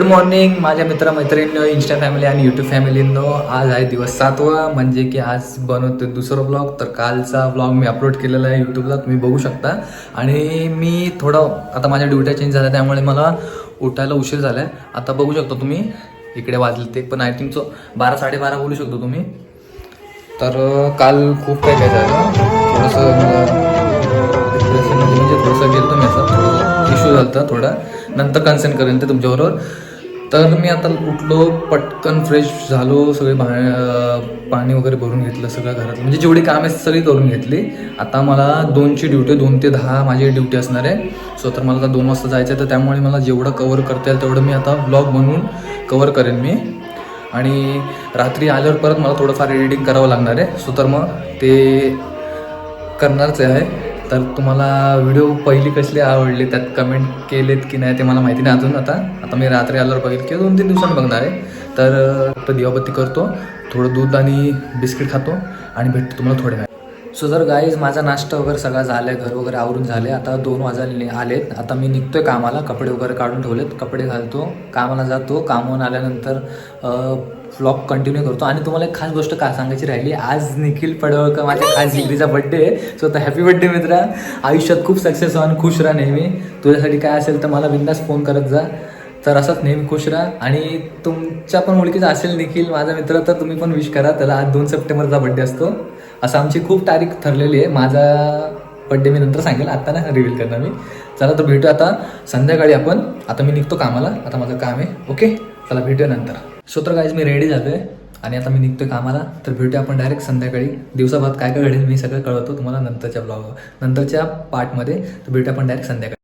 Good morning माझ्या मित्र मैत्रिणींनो इंस्टा फॅमिली आणि यूट्यूब फॅमिलींनो आज आहे दिवस सातवा म्हणजे की आज बनवतो दुसरं ब्लॉग तर कालचा ब्लॉग मी अपलोड केलेला आहे यूट्यूबला तुम्ही बघू शकता. आणि मी थोडं आता माझ्या ड्युट्या चेंज झाल्या त्यामुळे मला उठायला उशीर झाला आहे आता बघू शकता तुम्ही इकडे वाजले ते पण आय थिंक सो बारा साडेबारा बोलू शकतो तुम्ही. तर काल खूप काय काय झालं. थोडंसं म्हणजे, म्हणजे थोडंसं गेलो मी असं. इश्यू झाला होता थोडा. नंतर कन्सर्न करेन ते तुमच्याबरोबर. तर मी आता उठलो पटकन फ्रेश झालो सगळे बा पाणी वगैरे भरून घेतलं सगळं घरात म्हणजे जेवढी कामे आहे सगळी करून घेतली. आता मला दोनची ड्युटी दोन ते दहा माझी ड्युटी असणार आहे. सो तर मला आता दोन वाजता जायचं आहे तर त्यामुळे मला जेवढं कवर करता येईल तेवढं मी आता ब्लॉग बनवून कवर करेन मी. आणि रात्री आल्यावर परत मला थोडंफार एडिटिंग करावं लागणार आहे. सो तर मग ते करणारच आहे. तर तुम्हाला व्हिडिओ पहिली कसली आवडली? त्यात कमेंट केलेत की नाही ते मला माहिती नाही अजून आता. आता मी रात्री आल्यावर बघेल किंवा दोन तीन दिवसांनी बघणार आहे. तर अं, फक्त दिवाबत्ती करतो. थोडं दूध आणि बिस्किट खातो आणि भेटतो तुम्हाला थोड्या वेळ सो जर गाईज माझा नाश्ता वगैरे सगळा झाला आहे घर वगैरे आवरून झाले आता दोन वाजायला आलेत. आता मी निघतोय कामाला कपडे वगैरे काढून ठेवलेत. कपडे घालतो कामाला जातो. कामावून आल्यानंतर व्लॉग कंटिन्यू करतो. आणि तुम्हाला एक खास गोष्ट का सांगायची राहिली? आज निखिल पडवळकर माझ्या खास जिगरीचा बड्डे आहे. सो तर हॅपी बड्डे मित्रा. आयुष्यात खूप सक्सेस व्हा आणि खुश राहा नेहमी. तुझ्यासाठी काय असेल तर मला बिंदास फोन करत जा. तर असंच नेहमी खुश राहा. आणि तुमच्या पण ओळखीचा असेल निखिल माझा मित्र तर तुम्ही पण विश करा. त्याला आज दोन सप्टेंबरचा बड्डे असतो. असं आमची खूप तारीख ठरलेली आहे. माझा बड्डे मी नंतर सांगेल. आता नाही रिव्हील करणार मी. चला तर भेटूया आता. संध्याकाळी आपण. आता मी निघतो कामाला. आता माझं काम आहे. ओके चला भेटूया नंतर. सो तर गाईज मी रेडी झालोय. आणि आता मी निघतोय कामाला. तर भेटूया आपण डायरेक्ट संध्याकाळी. दिवसाभात काय काय घडेल मी सगळं कळवतो तुम्हाला नंतरच्या ब्लॉग नंतरच्या पार्टमध्ये तर भेटूया आपण डायरेक्ट संध्याकाळी.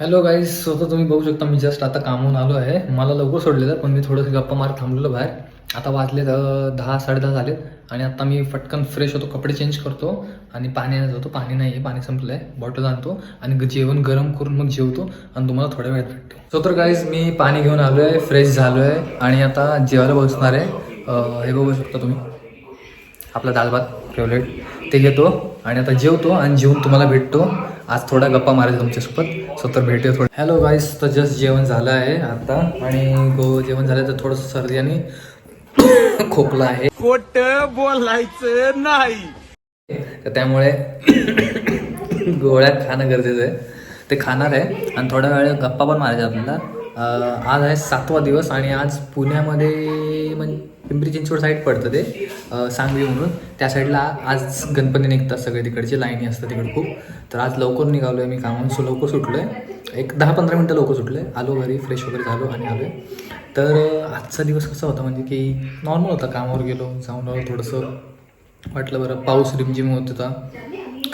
हॅलो गाईज सो तर तुम्ही बघू शकता मी जस्ट आता कामून आलो आहे. मला लवकर सोडलेलं पण मी थोडंसं गप्पा मार थांबलेलो बाहेर. आता वाजले दहा साडेदहा झाले आणि आता मी पटकन फ्रेश होतो कपडे चेंज करतो आणि पाणी आणायला जातो. पाणी नाही आहे पाणी संपलं आहे बॉटल आणतो आणि जेवण गरम करून मग जेवतो आणि तुम्हाला थोड्या वेळात भेटतो. सो तर गाईज मी पाणी घेऊन आलो आहे फ्रेश झालो आहे आणि आता जेवायला बसणार आहे. हे बघू शकता तुम्ही. आपला दाल भात फेवरेट ते घेतो आणि आता जेवतो आणि जेवून तुम्हाला भेटतो. आज थोडा गप्पा मारायचा तुमच्यासोबत. सो तर भेटूया थोडं. हॅलो गाईस तर जस्ट जेवण झालं आहे आता आणि गो जेवण झालं तर थोडंसं सर्दी आणि खोकला आहे. खोट बोलायचं नाही. तर त्यामुळे गोळ्या खाणं गरजेचं आहे. ते खाणार आहे. आणि थोड्या वेळ गप्पा पण मारायच्या आपल्याला आज आहे सातवा दिवस आणि आज पुण्यामध्ये म्हणजे पिंपरी चिंचवड साईड पडतं ते सांगवी म्हणून. त्या साईडला आज गणपती निघतात सगळे तिकडचे. लाईनी असतात तिकडे खूप. तर आज लवकर निघालो आहे मी कामावून सो लवकर सुटलो आहे एक दहा पंधरा मिनटं लवकर सुटलो आहे आलो घरी फ्रेश वगैरे झालो आणि आलो आहे तर आजचा दिवस कसा होता? म्हणजे की नॉर्मल होता कामावर गेलो जाऊन आलो थोडंसं वाटलं बरं पाऊस रिमझिम होत होता.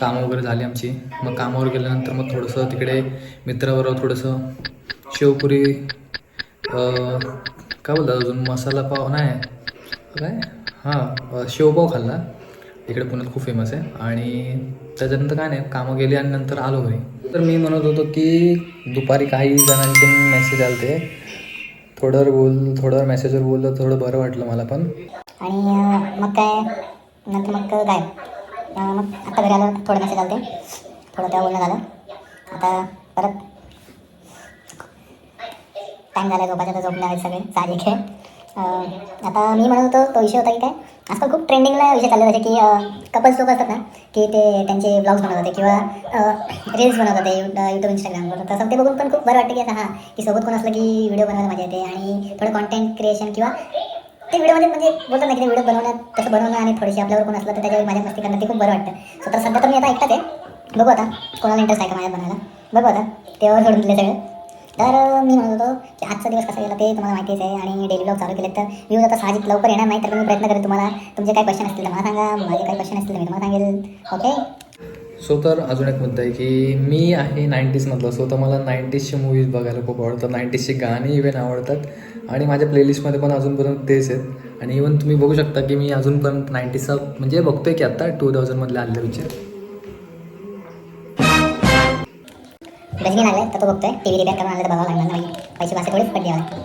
कामं वगैरे झाली आमची. मग कामावर गेल्यानंतर मग थोडंसं तिकडे मित्राबरोबर थोडंसं शेवपुरी काय बोलतात अजून? मसाला पाव नाही. काय? हां शेवपाव खाल्ला. इकडे पुण्यात खूप फेमस आहे. आणि त्याच्यानंतर काय नाही कामं गेली आणि नंतर आलो घरी. तर मी म्हणत होतो की दुपारी काही जणांचे मेसेज आले ते थोडंवर बोल थोडं मेसेजवर बोललं थोडं बरं वाटलं मला पण. आणि मग काय? नंतर मग काय? मग आता घरी आलं थोडं मेसेज आलते. थोडं तेव्हा बोलणं झालं. आता परत टाईम झाला झोपायचा तर झोपणार आहेत सगळे. साहजिक आहे आता मी म्हणत होतो तो विषय होता की काय आजकाल खूप ट्रेंडिंगला विषय चालले जसे की कपल्स लोक असतात ना की ते त्यांचे ब्लॉग्स बनवत होते किंवा रील्स बनवत होते यूट्यूब इंस्टाग्रामवर तसं ते बघून पण खूप बरं वाटतं की आता हां की सोबत कोण असलं की व्हिडिओ बनवायला मजा येते आणि थोडं कॉन्टेंट क्रिएशन किंवा ते व्हिडिओमध्ये म्हणजे बोलतात ना की व्हिडिओ बनवण्यात तसं बनवणं आणि थोडीशी आपल्यावर कोण असलं तर त्याच्यावर माझ्या मस्ती करणं ते खूप बरं वाटतं. सो तर सध्या तर मी आता ऐकतात आहे. बघू आता कोणाला इंटरेस्ट आहे का माझ्यात बनायला. बघू आता. तेव्हा सोडून दिले सगळं. तर मी म्हणत होतो की आजचा दिवस कसा गेला ते तुम्हाला माहितीच आहे आणि डेली ब्लॉग चालू केले तर व्ह्यूज आता साहजिक लवकर येणार नाही तर मी प्रयत्न करेन तुम्हाला. तुमचे काही क्वेश्चन असतील तर मला सांगा माझे काही क्वेश्चन असतील तर मी तुम्हाला सांगेल. ओके सो तर अजून एक मुद्दा आहे की मी आहे नाईन्टीजमधलं सो तर मला नाईन्टीजचे मूवीज बघायला खूप आवडतात. नाईन्टीजचे गाणी इव्हन आवडतात. आणि माझ्या प्लेलिस्टमध्ये पण अजूनपर्यंत तेच आहेत. आणि इवन तुम्ही बघू शकता की मी अजूनपर्यंत नाईन्टीजचा म्हणजे बघतोय की आत्ता टू थाउजंडमधले आलेले विचार. गजनी लागले तर तो बघतोय. टी व्ही रिपेअर करून आणलं तर बघावं लागणार. नाही पैसे पासे थोडीच पडले मला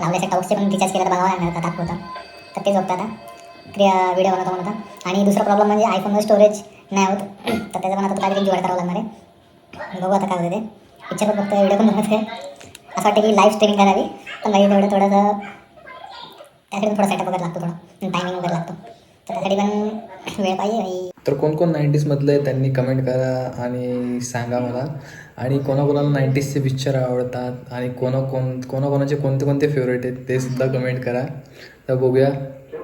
लावल्याचे टाऊसचे पण रिचार्ज केलं तर बघावं लागणार होता दाखवता तर तेच बघता आता. क्रिया व्हिडिओ बनवतो म्हणता आणि दुसरा प्रॉब्लेम म्हणजे आयफोनमध्ये स्टोरेज नाही होत. तर त्याचं पण आता तो काहीतरी जुगाड करावं लागणार आहे. बघू आता काय होते ते. पिक्चर पण बघतो व्हिडिओ पण बनवतोय. असं वाटतं की लाईव्ह स्ट्रीमिंग करावी. पण काही तेवढं थोडंसं त्यासाठी पण थोडा सेटअप वगैरे लागतो थोडा. टायमिंग वगैरे लागतो. तर त्यासाठी पण वेळ पाहिजे आणि तर कोण कोण नाईन्टीजमधलं आहे त्यांनी कमेंट करा आणि सांगा मला. आणि कोणाकोणाला नाईन्टीजचे पिक्चर आवडतात आणि कोणा कोण कोणाकोणाचे कोणते कोणते फेवरेट आहेत ते सुद्धा कमेंट करा. तर बघूया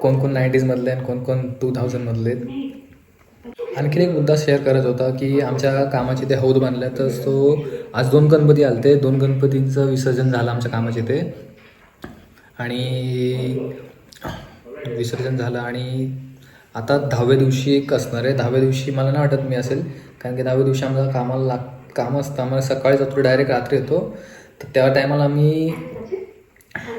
कोण कोण नाईन्टीजमधले आणि कोण कोण टू थाउजंडमधले आहेत. आणखीन एक मुद्दा शेअर करत होता की आमच्या कामाचे ते हौद बांधले तर तो आज दोन गणपती आलते. दोन गणपतींचं विसर्जन झालं आमच्या कामाचे ते. आणि विसर्जन झालं आणि आता दहाव्या दिवशी एक असणार आहे. दहाव्या दिवशी मला नाही वाटत मी असेल. कारण की दहाव्या दिवशी आम्हाला कामाला लाग काम असतं. आम्हाला सकाळी जातो डायरेक्ट रात्री येतो. तर त्या टायमाला मी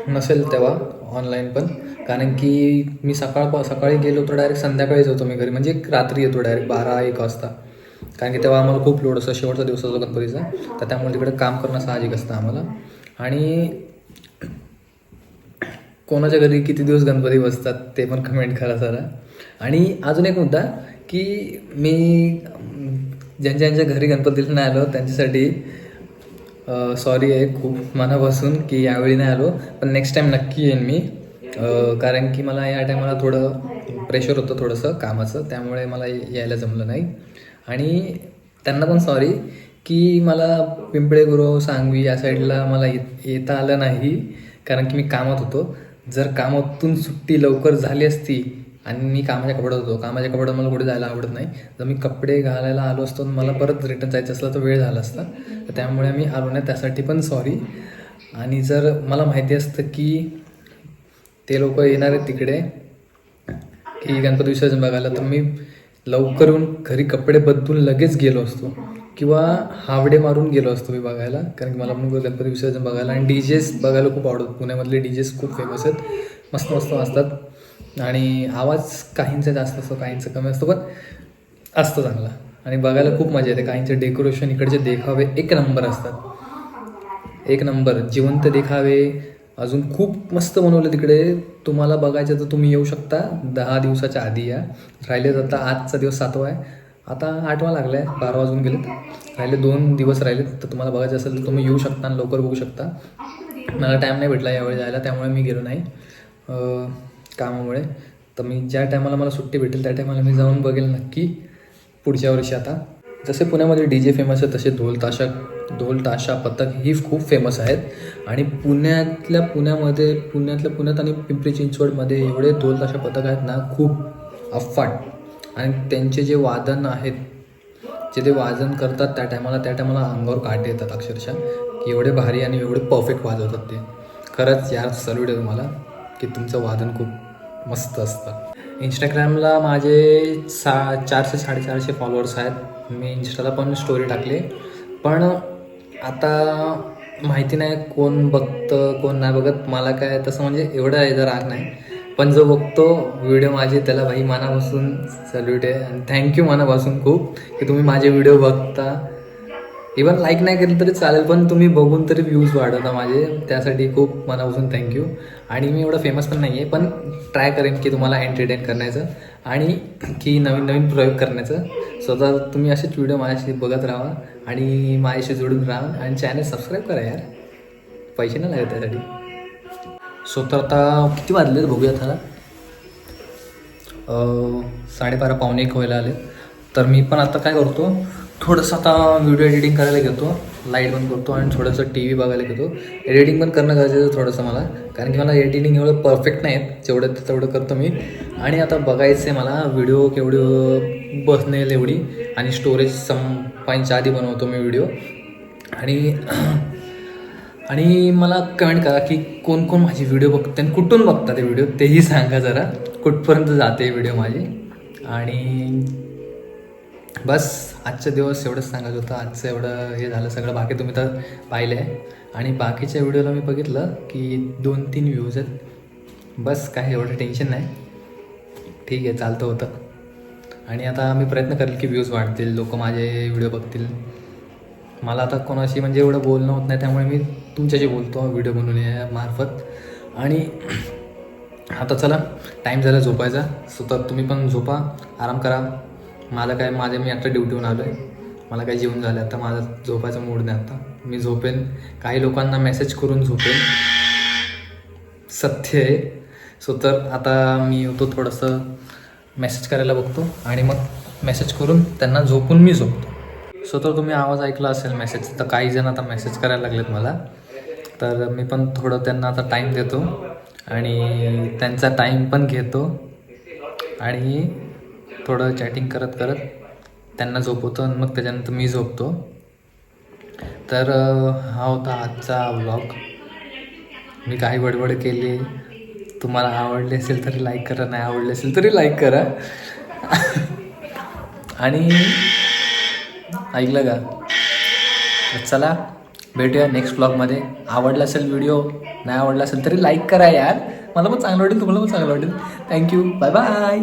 नसेल तेव्हा ऑनलाईन पण. कारण की मी सकाळ सकाळी गेलो तर डायरेक्ट संध्याकाळीच होतो मी घरी. म्हणजे रात्री येतो डायरेक्ट बारा एक वाजता. कारण की तेव्हा आम्हाला खूप लोड असतो. शेवटचा दिवस असतो गणपतीचा. तर त्यामुळे तिकडे काम करणं साहजिक असतं आम्हाला. आणि कोणाच्या घरी किती दिवस गणपती बसतात ते पण कमेंट करा सारा. आणि अजून एक मुद्दा की मी ज्यांच्या ज्यांच्या घरी गणपतीला नाही आलो त्यांच्यासाठी सॉरी आहे खूप मनापासून की यावेळी नाही आलो पण नेक्स्ट टाईम नक्की येईन मी. कारण की मला या टायमाला थोडं प्रेशर होतं थोडंसं कामाचं त्यामुळे मला यायला जमलं नाही. आणि त्यांना पण सॉरी की मला पिंपळे गुरव सांगवी या साईडला मला येत येता आलं नाही कारण की मी कामात होतो. जर कामातून सुट्टी लवकर झाली असती आणि मी कामाच्या कपड्यात होतो कामाच्या कपड्यात मला कुठे जायला आवडत नाही. जर मी कपडे घालायला आलो असतो आणि मला परत रिटर्न जायचं असलं तर वेळ झाला असता. तर त्यामुळे मी आलो नाही त्यासाठी पण सॉरी आणि जर मला माहिती असतं की ते लोक येणार आहेत तिकडे की गणपती विसर्जन बघायला तर मी लवकर येऊन घरी कपडे बदलून लगेच गेलो असतो. किंवा हावडे मारून गेलो असतो मी बघायला. कारण की मला पण गणपती विसर्जन बघायला. आणि डी जेस बघायला खूप आवडतात. पुण्यामधले डी जेस खूप फेमस आहेत. मस्त मस्त असतात आणि आवाज काहींचा जास्त असतो काहींचा कमी असतो पण असतो चांगला. आणि बघायला खूप मजा येते. काहींचे डेकोरेशन इकडचे देखावे एक नंबर असतात. एक नंबर जिवंत देखावे. अजून खूप मस्त बनवलं तिकडे. तुम्हाला बघायचं तर तुम्ही येऊ शकता. दहा दिवसाच्या आधी या. राहिले आता आजचा दिवस सातवा आहे. आता आठवा लागला आहे बारा वाजून गेलेत. राहिले दोन दिवस राहिलेत. तर तुम्हाला बघायचं असेल तर तुम्ही येऊ शकता आणि लवकर बघू शकता. मला टाईम नाही भेटला यावेळी जायला त्यामुळे मी गेलो नाही कामामुळे. तर मी ज्या टायमाला मला सुट्टी भेटेल त्या टायमाला मी जाऊन बघेल नक्की पुढच्या वर्षी आता. जसे पुण्यामध्ये डी जे फेमस आहे तसे ढोल ताशा ढोल ताशा पथक ही खूप फेमस आहेत. आणि पुण्यातल्या पुण्यामध्ये पुण्यातल्या पुण्यात आणि पिंपरी चिंचवडमध्ये एवढे ढोल ताशा पथक आहेत ना खूप अफाट. आणि त्यांचे जे वादन आहेत जे ते वादन करतात त्या टायमाला त्या टायमाला अंगावर काटे येतात अक्षरशः. की एवढे भारी आणि एवढे परफेक्ट वाजवतात ते. खरंच यार सल्यूट आहे तुम्हाला की तुमचं वादन खूप मस्त असतं. इंस्टाग्रामला माझे सा चारशे साडेचारशे फॉलोअर्स आहेत. मी इंस्टाला पण स्टोरी टाकले. पण आता माहिती नाही कोण बघतं कोण नाही बघत. मला काय तसं म्हणजे एवढं याचा राग नाही. पण जो बघतो व्हिडिओ माझे त्याला भाई मनापासून सॅल्यूट आहे. आणि थँक्यू मनापासून खूप की तुम्ही माझे व्हिडिओ बघता. इवन लाईक नाही केलं तरी चालेल पण तुम्ही बघून तरी व्ह्यूज वाढवता माझे. त्यासाठी खूप मनापासून थँक्यू आणि मी एवढं फेमस पण नाही आहे पण ट्राय करेन की तुम्हाला एंटरटेन करण्याचं आणि की नवीन नवीन प्रयोग करण्याचं. स्वतः तुम्ही असेच व्हिडिओ माझ्याशी बघत राहा आणि माझ्याशी जोडून राहा. आणि चॅनल सबस्क्राईब करा यार. पैसे नाही लागत त्यासाठी. सो तर आता किती वाजले बघूयात ह्याला साडेबारा पावणे एक व्हायला आले. तर मी पण आता काय करतो थोडंसं आता व्हिडिओ एडिटिंग करायला घेतो लाइट बंद करतो आणि थोडंसं टी व्ही बघायला घेतो. एडिटिंग पण करणं गरजेचं थोडंसं मला कारण की मला एडिटिंग एवढं परफेक्ट नाही आहेत. जेवढं ते तेवढं करतो मी. आणि आता बघायचं आहे मला व्हिडिओ केवढं बसनेल एवढी. आणि स्टोरेज संपायच्या आधी बनवतो मी व्हिडिओ आणि आणि मला कमेंट करा की कोण कोण माझी व्हिडिओ बघते आणि कुठून बघता ते व्हिडिओ तेही सांगा जरा. कुठपर्यंत जाते व्हिडिओ माझी. आणि बस आजचा दिवस एवढंच सांगायचं होतं. आजचं एवढं हे झालं सगळं बाकी तुम्ही तर पाहिलं आहे आणि बाकीच्या व्हिडिओला मी बघितलं की दोन तीन व्ह्यूज आहेत. बस काही एवढं टेन्शन नाही. ठीक आहे चालतं होतं. आणि आता मी प्रयत्न करेल की व्ह्यूज वाढतील लोक माझे व्हिडिओ बघतील. मला आता कोणाशी म्हणजे एवढं बोलणं होत नाही त्यामुळे मी तुमच्याशी बोलतो व्हिडिओ बनवून या मार्फत. आणि आता चला टाईम झाला झोपायचा. सो तर तुम्ही पण झोपा आराम करा. मला काय माझ्या मी आता ड्युटीहून आलो आहे मला काय जेवण झालं आता माझा झोपायचा मूड नाही आता. मी झोपेन. काही लोकांना मेसेज करून झोपेन. सत्य आहे. सो तर आता मी होतो थोडंसं मेसेज करायला बघतो. आणि मग मेसेज करून त्यांना झोपून मी झोपतो. सो तर तुम्ही आवाज ऐकला असेल मेसेज तर काही जण आता मेसेज करायला लागलेत मला. तर मी पण थोडं त्यांना आता टाईम देतो. आणि त्यांचा टाईम पण घेतो. आणि थोडं चॅटिंग करत करत त्यांना झोपवतो आणि मग त्याच्यानंतर मी झोपतो. तर हा होता आजचा व्लॉग मी काही बडबड केली. तुम्हाला आवडले असेल तरी लाईक करा नाही आवडले असेल तरी लाईक करा. आणि ऐकलं का? चला. भेटूया नेक्स्ट ब्लॉगमध्ये आवडला असेल व्हिडिओ नाही आवडला असेल तरी लाईक करा यार. मला पण चांगलं वाटेल तुम्हाला पण चांगलं वाटेल. Thank you bye bye